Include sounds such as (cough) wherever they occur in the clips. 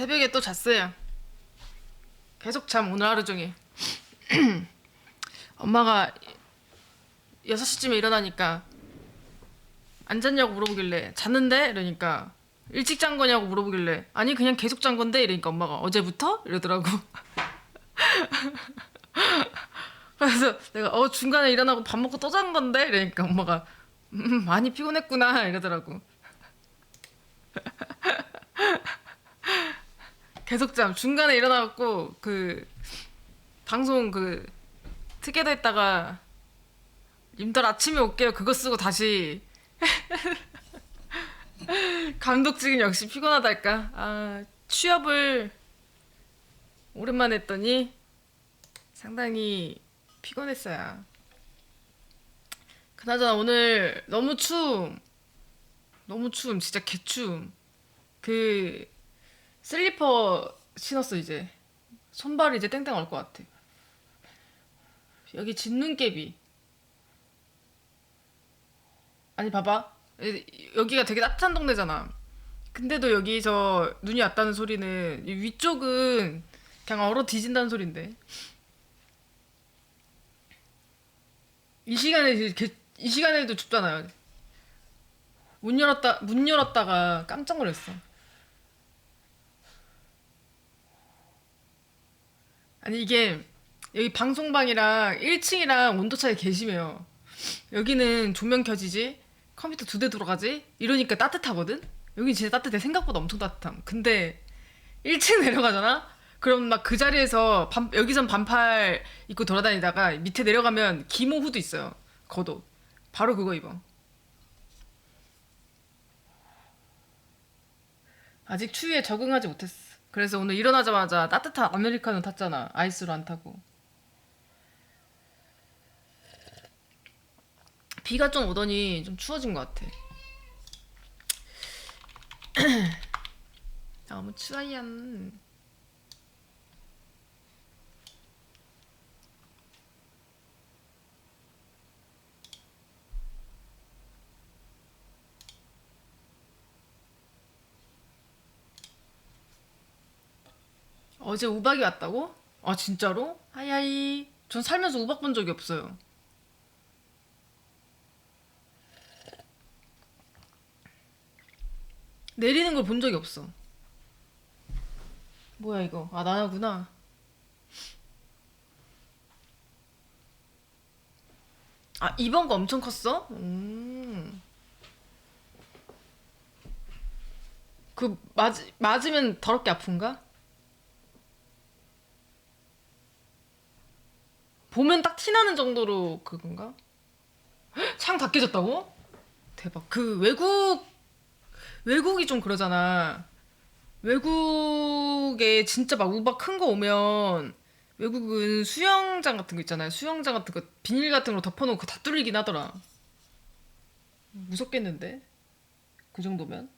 새벽에 또 잤어요. 계속 잠 오늘 하루 종일. (clears throat) 엄마가 6시쯤에 일어나니까 안 잤냐고 물어보길래 잤는데 이러니까 일찍 잔 거냐고 물어보길래 아니 그냥 계속 잔 건데 이러니까 엄마가 어제부터 이러더라고. (laughs) 그래서 내가 어 중간에 일어나고 밥 먹고 또 잔 건데 이러니까 엄마가 음, 많이 피곤했구나 이러더라고. (laughs) 계속 잠 중간에 일어나갖고 그 방송 그 특혜도 했다가 님들 아침에 올게요. 그거 쓰고 다시 (laughs) 감독직은 역시 피곤하달까? 아 취업을 오랜만에 했더니 상당히 피곤했어요. 그나저나 오늘 너무 추움 너무 추움 진짜 개추움. 그 슬리퍼 신었어 이제. 손발이 이제 땡땡 올것 같아. 여기 진눈깨비. 아니 봐봐. 이- 여기가 되게 따뜻한 동네잖아. 근데도 여기서 눈이 왔다는 소리는 이 위쪽은 그냥 얼어 뒤진다는 소린데. 이 시간에 이 시간에도 춥잖아요. 문 열었다 문 열었다가 깜짝 놀랐어 아니 이게 여기 방송방이랑 1층이랑 온도 차이 개 심해요. 여기는 조명 켜지지 컴퓨터 두대 돌아가지 이러니까 따뜻하거든. 여기 진짜 따뜻해 생각보다 엄청 따뜻함. 근데 1층 내려가잖아. 그럼 막 그 자리에서 반, 여기선 반팔 입고 돌아다니다가 밑에 내려가면 기모 후드 있어요. 겉옷. 바로 그거 입어. 아직 추위에 적응하지 못했어. 그래서 오늘 일어나자마자 따뜻한 아메리카노 탔잖아. 아이스로 안 타고. 비가 좀 오더니 좀 추워진 것 같아. (clears throat) 너무 추워요. 어제 우박이 왔다고? 아 진짜로? 하이하이. 전 살면서 우박 본 적이 없어요. 내리는 걸 본 적이 없어. 뭐야 이거? 아 나야구나. 아 이번 거 엄청 컸어? 음. 그 맞, 맞으면 더럽게 아픈가? 보면 딱 티나는 정도로 그건가? 헉, 창다 깨졌다고? 대박. 그 외국 외국이 좀 그러잖아. 외국에 진짜 막 우박 큰 거 오면 외국은 수영장 같은 거 있잖아요. 수영장 같은 거 비닐 같은 거 덮어놓고 다 뚫리긴 하더라. 무섭겠는데? 그 정도면?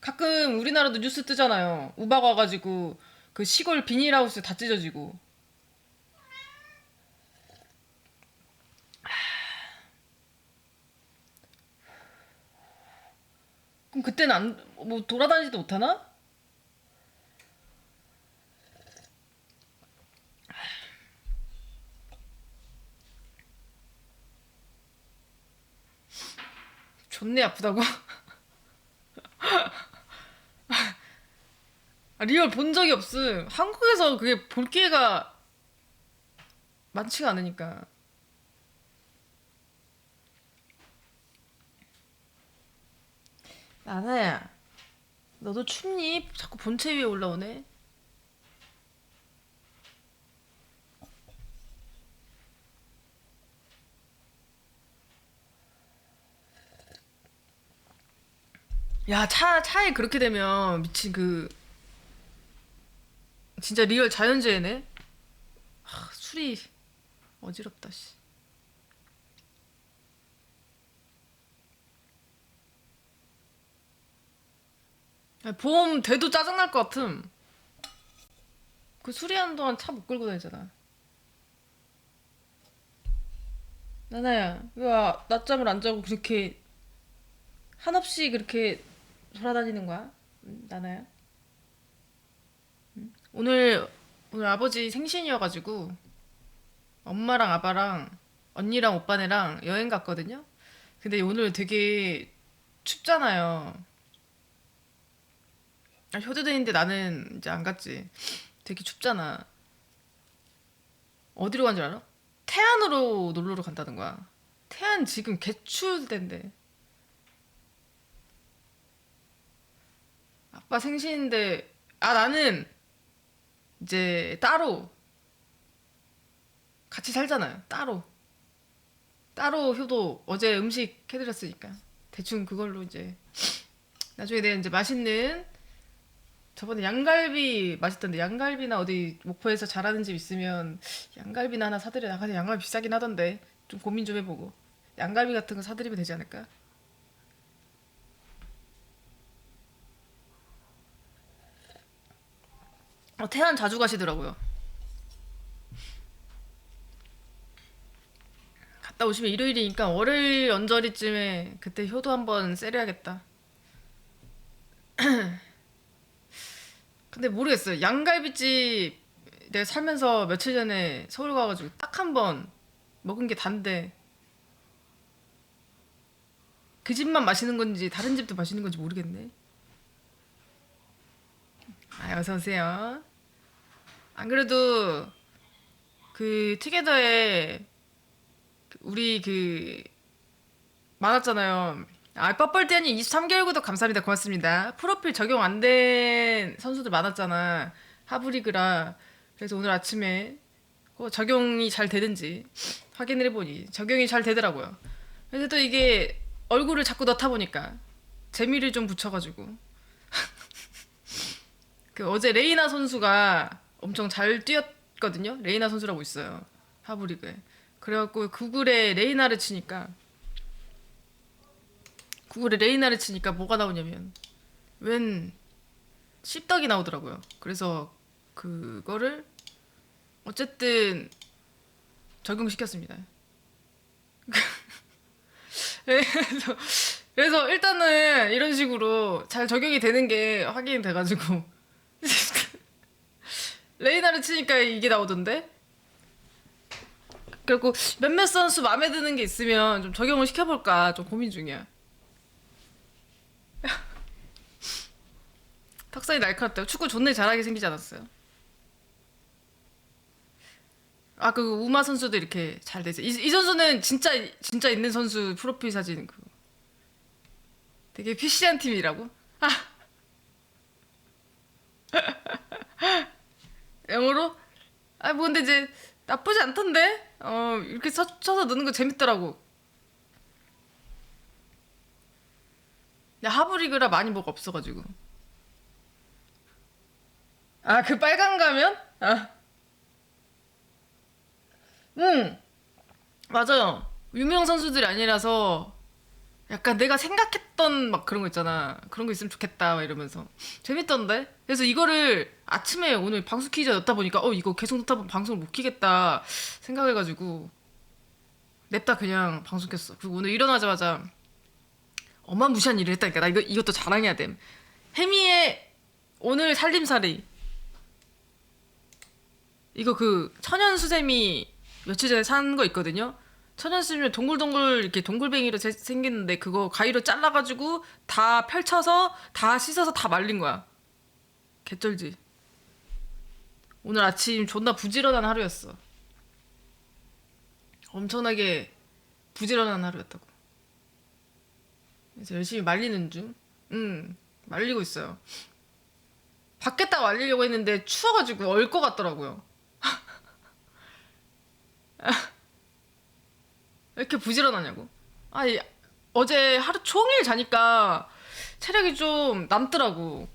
가끔 우리나라도 뉴스 뜨잖아요. 우박 와가지고 그 시골 비닐하우스 다 찢어지고. 그럼 그때는 안, 뭐 돌아다니지도 못하나? (sighs) 존내 아프다고? (laughs) 아, 리얼 본 적이 없음. 한국에서 그게 볼 기회가 많지가 않으니까. 나나야, 너도 춥니? 자꾸 본체 위에 올라오네. 야, 차, 차에 그렇게 되면 미친 그, 진짜 리얼 자연재해네? 하, 술이 어지럽다, 씨. 보험 돼도 짜증날 것 같음. 그 수리하는 동안 차 못 끌고 다니잖아. 나나야, 왜 낮잠을 안 자고 그렇게 한없이 그렇게 돌아다니는 거야? 음, 나나야? 오늘 오늘 아버지 생신이어가지고 엄마랑 아빠랑 언니랑 오빠네랑 여행 갔거든요. 근데 오늘 되게 춥잖아요. 아, 효도대인데 나는 이제 안 갔지. 되게 춥잖아. 어디로 간 줄 알아? 태안으로 놀러를 간다는 거야. 태안 지금 텐데. 아빠 생신인데 아 나는 이제 따로 같이 살잖아요. 따로 따로 효도 어제 음식 해드렸으니까 대충 그걸로 이제 나중에 내가 이제 맛있는 저번에 양갈비 맛있던데 양갈비나 어디 목포에서 잘하는 집 있으면 양갈비나 하나 사드려 나가서 양갈비 비싸긴 하던데 좀 고민 좀 해보고 양갈비 같은 거 사드리면 되지 않을까? 어, 태안 자주 가시더라고요. 갔다 오시면 일요일이니까 월요일 언저리쯤에 그때 효도 한번 세려야겠다. 근데 모르겠어요. 양갈비집 내가 살면서 며칠 전에 서울 가가지고 딱 한 번 먹은 게 단데 그 집만 마시는 건지 다른 집도 마시는 건지 모르겠네. 아, 어서 오세요. 안 그래도 그 투게더에 우리 그 많았잖아요. 아, 뻘뻘대니 23개월 구독 감사합니다. 고맙습니다. 프로필 적용 안 된 선수들 많았잖아. 하브리그라. 그래서 오늘 아침에 그거 적용이 잘 되는지 확인을 해보니 적용이 잘 되더라고요. 그래서 또 이게 얼굴을 자꾸 넣다 보니까 재미를 좀 붙여가지고 (laughs) 그 어제 레이나 선수가 엄청 잘 뛰었거든요. 레이나 선수라고 있어요. 하브리그에. 그래갖고 구글에 레이나를 치니까 구글에 레이나를 치니까 뭐가 나오냐면 웬 씹덕이 나오더라고요. 그래서 그거를 어쨌든 적용시켰습니다. (laughs) 그래서, 그래서 일단은 이런 식으로 잘 적용이 되는 게 확인이 돼가지고 (laughs) 레이나를 치니까 이게 나오던데 그리고 몇몇 선수 마음에 드는 게 있으면 좀 적용을 시켜볼까 좀 고민 중이야. 턱살이 날카롭다고 축구 존나 잘하게 생기지 않았어요? 아 그 우마 선수도 이렇게 잘 되죠. 이, 이 선수는 진짜 진짜 있는 선수 프로필 사진 그 되게 피시한 팀이라고. 아 (laughs) 영어로? 아 뭐 근데 이제 나쁘지 않던데. 어 이렇게 쳐, 쳐서 넣는 거 재밌더라고. 야 하브리그라 많이 뭐가 없어가지고. 아 그 빨간 가면? 아. 응. 맞아요. 유명 선수들이 아니라서 약간 내가 생각했던 막 그런 거 있잖아. 그런 거 있으면 좋겠다 막 이러면서 재밌던데. 그래서 이거를 아침에 오늘 방송 키자 넣다 보니까 어 이거 계속 넣다 보면 방송을 못 키겠다 생각해가지고 냅다 그냥 방송 켰어. 그리고 오늘 일어나자마자 어마무시한 일을 했다니까. 나 이거 이것도 자랑해야 됨. 해미의 오늘 살림살이 이거 그 천연 수세미 며칠 전에 산 거 있거든요. 천연 수세미 동글동글 이렇게 동글뱅이로 제- 생겼는데 그거 가위로 잘라가지고 다 펼쳐서 다 씻어서 다 말린 거야. 개쩔지. 오늘 아침 존나 부지런한 하루였어. 엄청나게 부지런한 하루였다고. 그래서 열심히 말리는 중. 응, 말리고 있어요. 밖에다 말리려고 했는데 추워가지고 얼 것 같더라고요. 왜 이렇게 부지런하냐고. 아니, 어제 하루 종일 자니까 체력이 좀 남더라고.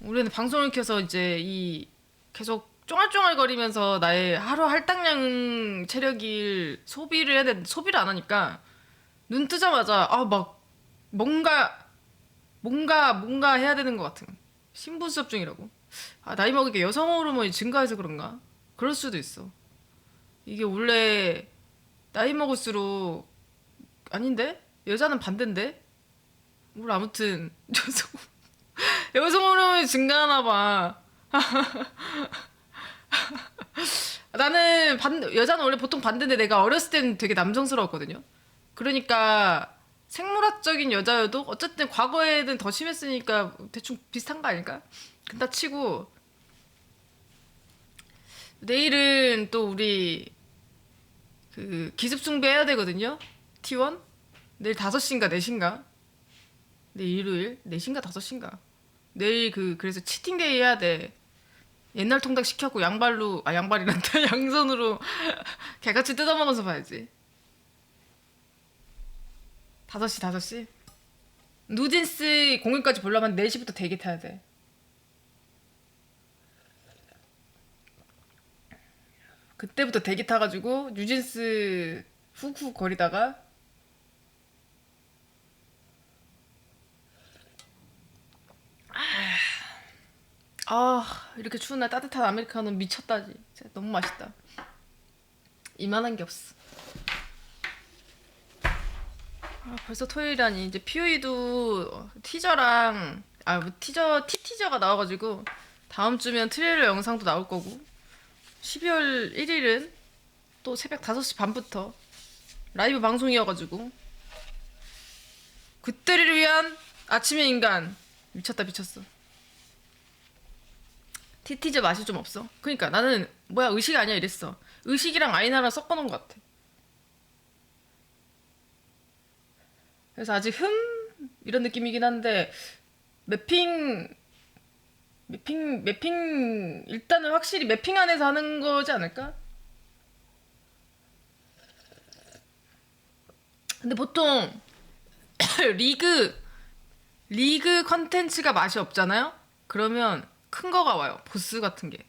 우리는 방송을 켜서 이제 이 계속 쫑알쫑알거리면서 나의 하루 할당량 체력일 소비를 해야 되는데 소비를 안 하니까 눈 뜨자마자 아 막 뭔가 뭔가 뭔가 해야 되는 것 같은 신분수업 중이라고 아 나이 먹으니까 여성 호르몬이 증가해서 그런가 그럴 수도 있어 이게 원래 나이 먹을수록 아닌데 여자는 반대인데 뭘 아무튼 여성 여성 호르몬이 증가하나 봐 (laughs) 나는 반, 여자는 원래 보통 반대인데 내가 어렸을 때는 되게 남성스러웠거든요. 그러니까 생물학적인 여자여도 어쨌든 과거에는 더 심했으니까 대충 비슷한 거 아닐까? 근다 치고 내일은 또 우리 그 기습 숭배해야 되거든요. T1 내일 5시인가 4시인가? 내일 일요일? 4시인가 5시인가? 내일 그 그래서 치팅데이 해야 돼. 옛날 통닭 시켰고 양발로 아 양발이란다. (laughs) 양손으로 (laughs) 개같이 뜯어먹어서 봐야지. 5시 5시 누진스 공연까지 보려면 4시부터 대기 타야 돼 그때부터 대기 타가지고 뉴진스 훅훅 거리다가 아 이렇게 추운 날 따뜻한 아메리카노 미쳤다지. 진짜 너무 맛있다. 이만한 게 없어. 아, 벌써 토요일이라니. 이제 POE도 티저랑 아 뭐 티저 티 티저가 나와가지고 다음 주면 트레일러 영상도 나올 거고 12월 1일은 또 새벽 5시 반부터 라이브 방송이어가지고 그때를 위한 아침의 인간 미쳤다 미쳤어 티티즈 맛이 좀 없어. 그러니까 나는 뭐야 의식이 아니야 이랬어. 의식이랑 아이나랑 섞어놓은 것 같아. 그래서 아직 흠 이런 느낌이긴 한데 매핑 매핑 매핑 일단은 확실히 매핑 안에서 하는 거지 않을까? 근데 보통 (coughs) 리그 리그 컨텐츠가 맛이 없잖아요. 그러면 큰 거가 와요. 보스 같은 게.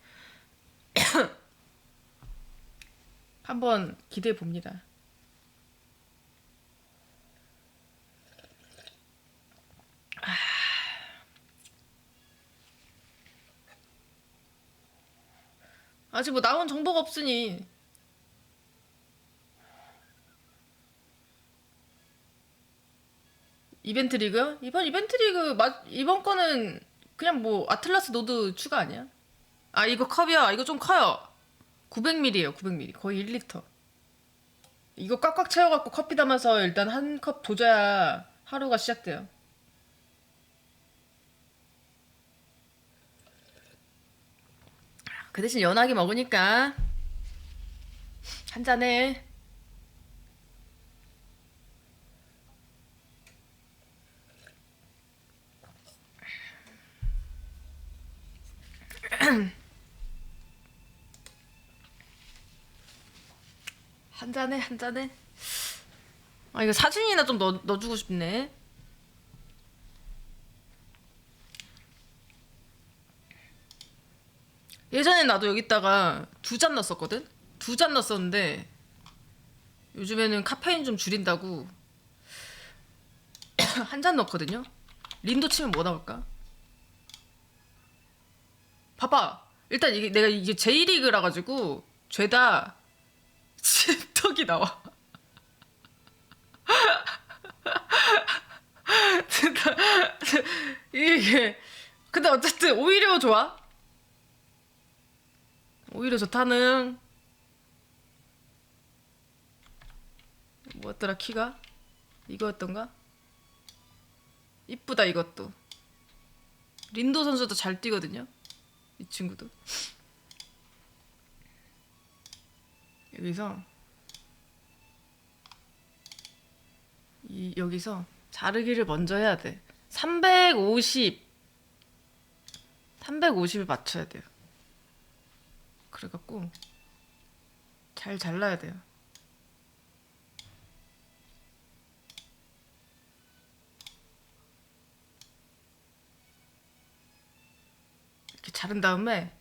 (coughs) 한번 기대해 봅니다. 아직 뭐 나온 정보가 없으니 이벤트 리그? 이번 이벤트 리그 마, 이번 거는 그냥 뭐 아틀라스 노드 추가 아니야? 아 이거 컵이야. 이거 좀 커요. 900ml예요. 900ml. 거의 1리터. 이거 꽉꽉 채워갖고 커피 담아서 일단 한 컵 조져야 하루가 시작돼요. 그 대신 연하게 먹으니까 한 잔해. (clears throat) 한 잔해 한 잔해. 아 이거 사진이나 좀 넣, 넣어주고 싶네. 예전에 나도 여기다가 두 잔 넣었었거든. 두 잔 넣었었는데 요즘에는 카페인 좀 줄인다고 (coughs) 한 잔 넣거든요. 린도 치면 뭐 나올까? 봐봐. 일단 이게 내가 이게 J리그라 가지고 죄다 칩떡이 나와. (laughs) 이게 근데 어쨌든 오히려 좋아. 오히려 좋다는 뭐였더라 키가 이거였던가? 이쁘다 이것도. 린도 선수도 잘 뛰거든요. 이 친구도. (laughs) 여기서 이 여기서 자르기를 먼저 해야 돼. 350 350을 맞춰야 돼요. 그래갖고 잘 잘라야 돼요. 이렇게 자른 다음에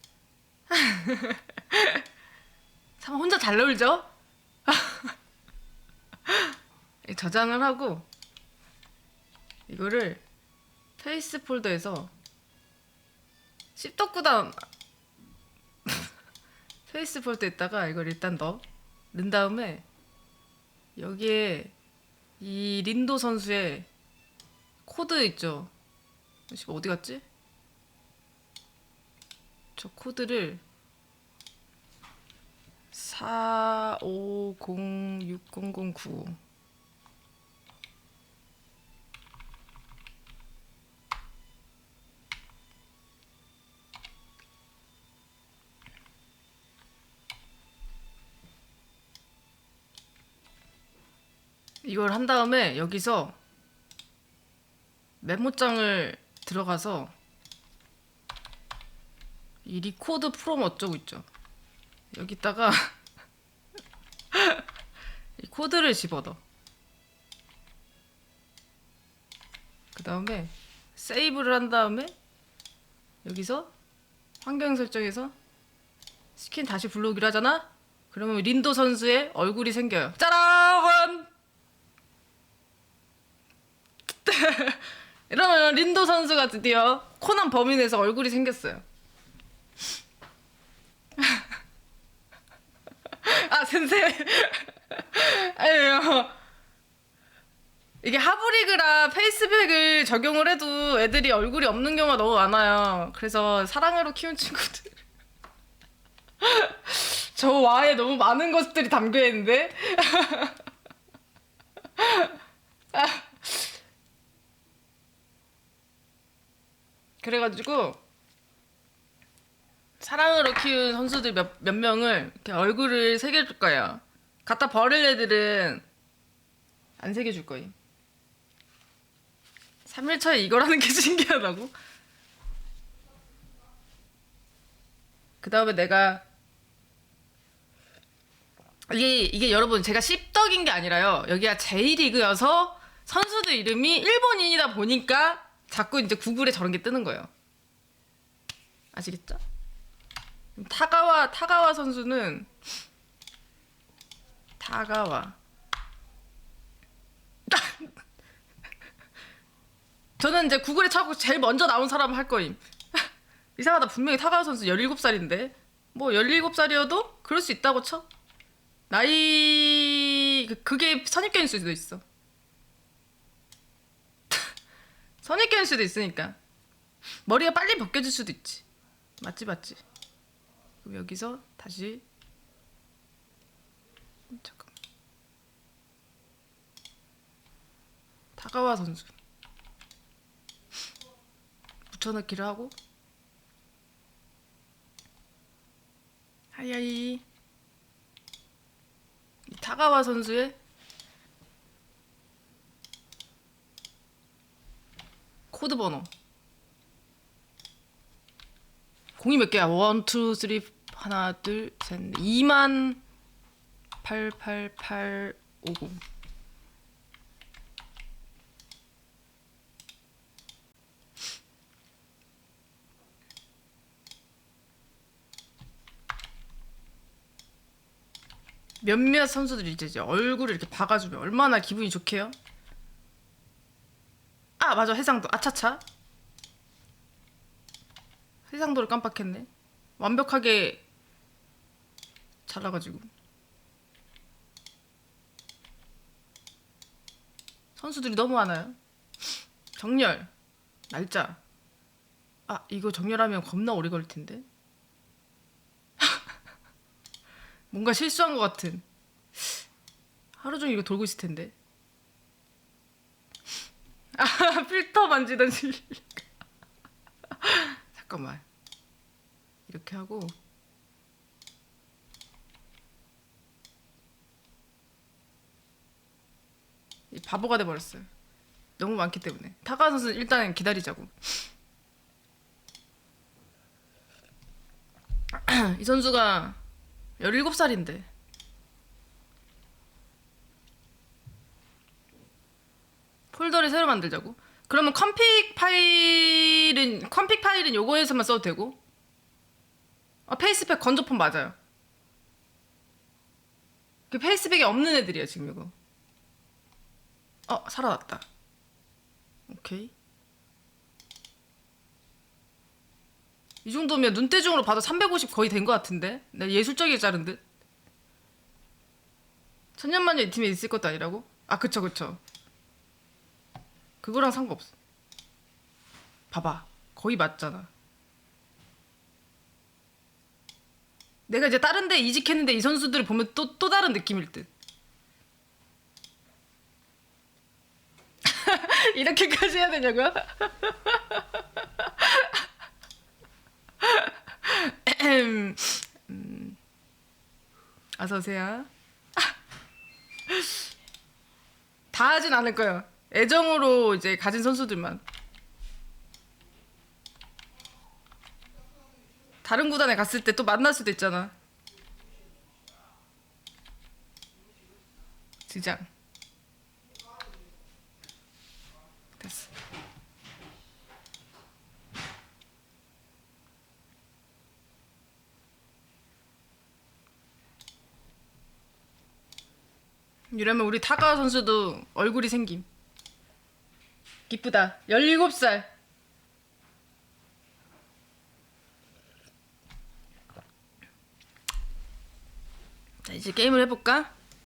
(laughs) 참 혼자 잘 놀죠? (laughs) 저장을 하고 이거를 페이스 폴더에서 씹덕구다 페이스 폴더에다가 이걸 일단 넣어 다음에 여기에 이 린도 선수의 코드 있죠? 씨, 어디 갔지? 저 코드를 4506009 이걸 한 다음에 여기서 메모장을 들어가서 이 리코드 프롬 어쩌고 있죠. 여기다가 (laughs) 이 코드를 집어넣어. 그 다음에 세이브를 한 다음에 여기서 환경 설정에서 스킨 다시 불러오기로 하잖아? 그러면 린도 선수의 얼굴이 생겨요. 짜란! (laughs) 이러면 린도 선수가 드디어 코난 범인에서 얼굴이 생겼어요. (laughs) 아, 센세. (laughs) 아유. 이게 하브리그라 페이스백을 적용을 해도 애들이 얼굴이 없는 경우가 너무 많아요. 그래서 사랑으로 키운 친구들. 저 와에 너무 많은 것들이 담겨 있는데. 그래가지고 사랑으로 키운 선수들 몇, 몇 명을 이렇게 얼굴을 새겨줄 거예요. 갖다 버릴 애들은 안 새겨줄 거예요. 3일 차에 이걸 하는 게 (laughs) 신기하다고? 그 다음에 내가 이게 이게 여러분 제가 씹덕인 게 아니라요. 여기가 J리그여서 선수들 이름이 일본인이다 보니까 자꾸 이제 구글에 저런 게 뜨는 거예요. 아시겠죠? 타가와 타가와 선수는 타가와 (laughs) 저는 이제 구글에 찾고 제일 먼저 나온 사람 할 거임. (laughs) 이상하다. 분명히 타가와 선수 17살인데. 뭐 17살이어도 그럴 수 있다고 쳐. 나이 그- 그게 선입견일 수도 있어. 선입견일 수도 있으니까. 머리가 빨리 벗겨질 수도 있지. 맞지 맞지. 그럼 여기서 다시 잠깐. 타가와 선수. 붙여넣기를 하고 하이하이 이 타가와 선수의 코드 번호 공이 몇 개야? 원, 투, 쓰리, 하나, 둘, 셋, 넷. 2만 88850 몇몇 선수들이 이제 얼굴을 이렇게 박아주면 얼마나 기분이 좋게요? 아 맞아. 해상도. 아차차. 해상도를 깜빡했네. 완벽하게 잘라가지고. 선수들이 너무 많아요. 정렬. 날짜. 아 이거 정렬하면 겁나 오래 걸릴 텐데. (laughs) 뭔가 실수한 것 같은. 하루 종일 이거 돌고 있을 텐데 아 (laughs) 필터 만지던 실 (laughs) 잠깐만. 이렇게 하고. 이 바보가 돼버렸어요. 너무 많기 때문에. 타가 선수 일단 기다리자고. (clears throat) 이 선수가 17살인데 폴더를 새로 만들자고? 그러면 컴픽 파일은 컴픽 파일은 요거에서만 써도 되고 아 페이스백 건조폰 맞아요 그 페이스백이 없는 애들이야 지금 이거 어 살아났다 오케이 이 정도면 눈대중으로 봐도 350 거의 된 것 같은데? 나 예술적이게 자른 듯? 천년만년 이 팀에 있을 것도 아니라고? 아 그쵸 그쵸 그거랑 상관없어 봐봐 거의 맞잖아 내가 이제 다른 데 이직했는데 이 선수들을 보면 또, 또 다른 느낌일 듯. (laughs) 이렇게까지 해야 되냐고요? (laughs) 음, 어서 오세요. (laughs) 다 하진 않을 거예요. 애정으로 이제 가진 선수들만. 다른 구단에 갔을 때 또 만날 수도 있잖아. 지장. 됐어. 이러면 우리 타가 선수도 얼굴이 생김. 기쁘다. 17살. 자, 이제 게임을 해볼까?